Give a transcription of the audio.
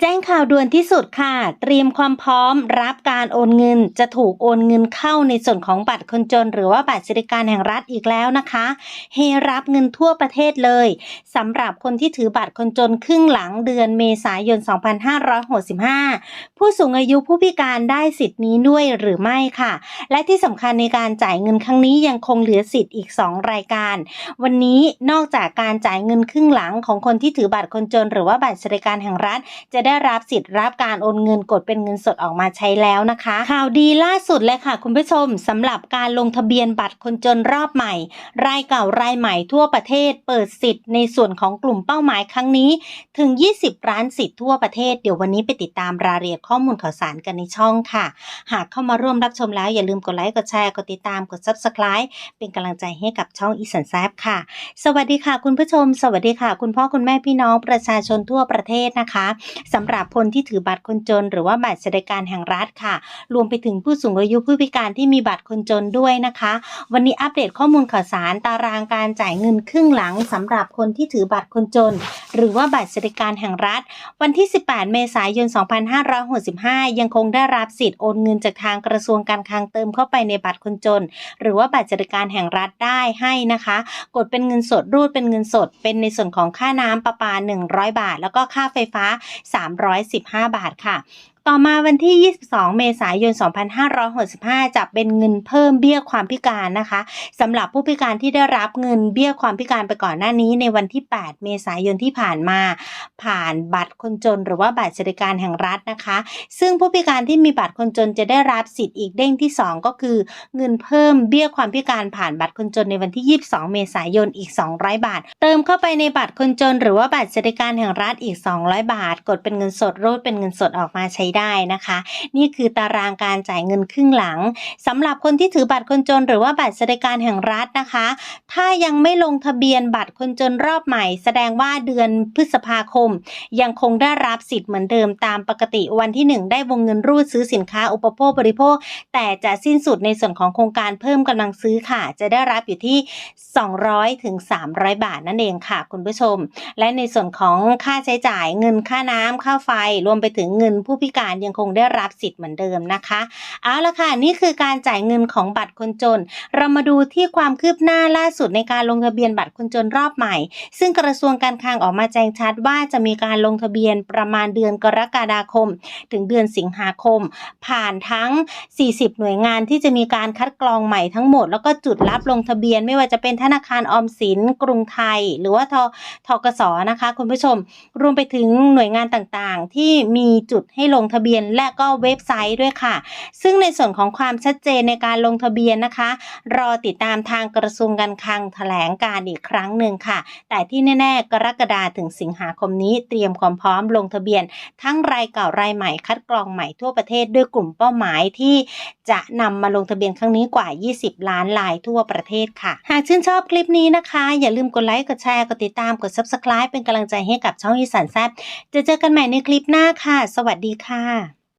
แจ้งข่าวด่วนที่สุดค่ะ เตรียมความพร้อมรับการโอนเงิน จะถูกโอนเงินเข้าในส่วนของบัตรคนจน หรือว่าบัตรสวัสดิการแห่งรัฐอีกแล้วนะคะให้รับเงินทั่วประเทศเลยสำหรับคนที่ถือบัตรคนจนครึ่งหลังเดือนเมษายน 2565 ผู้สูงอายุผู้พิการได้สิทธิ์นี้ด้วยหรือไม่ค่ะ และที่สำคัญในการจ่ายเงินครั้งนี้ยังคงเหลือสิทธิ์อีก 2 รายการ วันนี้นอกจากการจ่ายเงินครึ่งหลังของคนที่ถือบัตรคนจน หรือว่าบัตรสวัสดิการแห่งรัฐจะได้รับสิทธิ์รับการโอนเงินกดเป็นเงินสดออกมาใช้แล้วนะคะ ข่าวดีล่าสุดเลยค่ะ คุณผู้ชมสำหรับการลงทะเบียนบัตรคนจนรอบใหม่ รายเก่ารายใหม่ทั่วประเทศ เปิดสิทธิ์ในส่วนของกลุ่มเป้าหมายครั้งนี้ ถึง 20ล้านสิทธิ์ทั่วประเทศเดี๋ยววันนี้ไปติดตามรายละเอียดข้อมูลข่าวสารกันในช่องค่ะ หากเข้ามาร่วมรับชมแล้วอย่าลืมกดไลค์กดแชร์กดติดตามกด subscribe เป็นกำลังใจให้กับช่องอีสันแซบค่ะ สวัสดีค่ะ คุณผู้ชม สวัสดีค่ะ คุณพ่อคุณแม่พี่น้องประชาชนทั่วประเทศนะคะสำหรับคนที่ถือบัตรคนจน หรือว่าบัตรสวัสดิการแห่งรัฐค่ะ รวมไปถึงผู้สูงอายุผู้พิการที่มีบัตรคนจนด้วยนะคะ วันนี้อัปเดตข้อมูลข่าวสารตารางการจ่ายเงินครึ่งหลังสำหรับคนที่ถือบัตรคนจน หรือว่าบัตรสวัสดิการแห่งรัฐ วันที่ 18 เมษายน 2565 ยังคงได้รับสิทธิ์โอนเงินจากทางกระทรวงการคลังเติมเข้าไปในบัตรคนจน หรือว่าบัตรสวัสดิการแห่งรัฐได้ให้นะคะ กดเป็นเงินสดรูดเป็นเงินสด เป็นในส่วนของค่าน้ำประปา 100 บาท แล้วก็ค่าไฟฟ้า315 บาทค่ะ ต่อมาวันที่ 22 เมษายน 2565 จะเป็นเงินเพิ่มเบี้ยความพิการนะคะสำหรับผู้พิการที่ได้รับเงินเบี้ยความพิการไปก่อนหน้านี้ ในวันที่ 8 เมษายนที่ผ่านมา ผ่านบัตรคนจน หรือว่าบัตรสวัสดิการแห่งรัฐนะคะ ซึ่งผู้พิการที่มีบัตรคนจนจะได้รับสิทธิ์อีกเด้งที่ 2 ก็คือ เงินเพิ่มเบี้ยความพิการผ่านบัตรคนจนในวันที่ 22 เมษายนอีก 200 บาท เติมเข้าไปในบัตรคนจน หรือว่าบัตรสวัสดิการแห่งรัฐอีก 200 บาท กดเป็นเงินสดรูดเป็นเงินสดออกมาใช้ได้นะคะ นี่คือตารางการจ่ายเงินครึ่งหลังสำหรับคนที่ถือบัตรคนจน หรือว่าบัตรสวัสดิการแห่งรัฐนะคะ ถ้ายังไม่ลงทะเบียนบัตรคนจนรอบใหม่ แสดงว่าเดือนพฤษภาคม ยังคงได้รับสิทธิ์เหมือนเดิมตามปกติวันที่ 1 ได้วงเงินรูดซื้อสินค้าอุปโภคบริโภค แต่จะสิ้นสุดในส่วนของโครงการเพิ่มกำลังซื้อค่ะ จะได้รับอยู่ที่ 200ถึง300 บาทนั่นเองค่ะ คุณผู้ชม และในส่วนของค่าใช้จ่ายเงินค่าน้ำค่าไฟรวมไปถึงเงินผู้พิการยังคงได้รับสิทธิ์เหมือนเดิมนะคะ เอาละค่ะนี่คือการจ่ายเงินของบัตรคนจน เรามาดูที่ความคืบหน้าล่าสุดในการลงทะเบียนบัตรคนจนรอบใหม่ ซึ่งกระทรวงการคลังออกมาแจ้งชัดว่าจะมีการลงทะเบียนประมาณเดือนกรกฎาคม ถึงเดือนสิงหาคม ผ่านทั้ง 40 หน่วยงานที่จะมีการคัดกรองใหม่ทั้งหมด แล้วก็จุดรับลงทะเบียนไม่ว่าจะเป็นธนาคารออมสิน กรุงไทย หรือว่าททกสนะคะ คุณผู้ชม รวมไปถึงหน่วยงานต่างๆ ที่มีจุดให้ลงทะเบียนและก็เว็บไซต์ด้วยค่ะ ซึ่งในส่วนของความชัดเจนในการลงทะเบียนนะคะ รอติดตามทางกระทรวงการคลังแถลงการอีกครั้งหนึ่งค่ะ แต่ที่แน่ ๆ กรกฎาถึงสิงหาคมนี้เตรียมความพร้อมลงทะเบียน ทั้งรายเก่ารายใหม่คัดกรองใหม่ทั่วประเทศด้วยกลุ่มเป้าหมายที่จะนำมาลงทะเบียนครั้งนี้กว่า 20 ล้านรายทั่วประเทศค่ะ หากชื่นชอบคลิปนี้นะคะ อย่าลืมกดไลค์กดแชร์กดติดตามกด subscribe เป็นกำลังใจให้กับช่องอีสานแซบจะเจอกันใหม่ในคลิปหน้าค่ะ สวัสดีค่ะค่ะ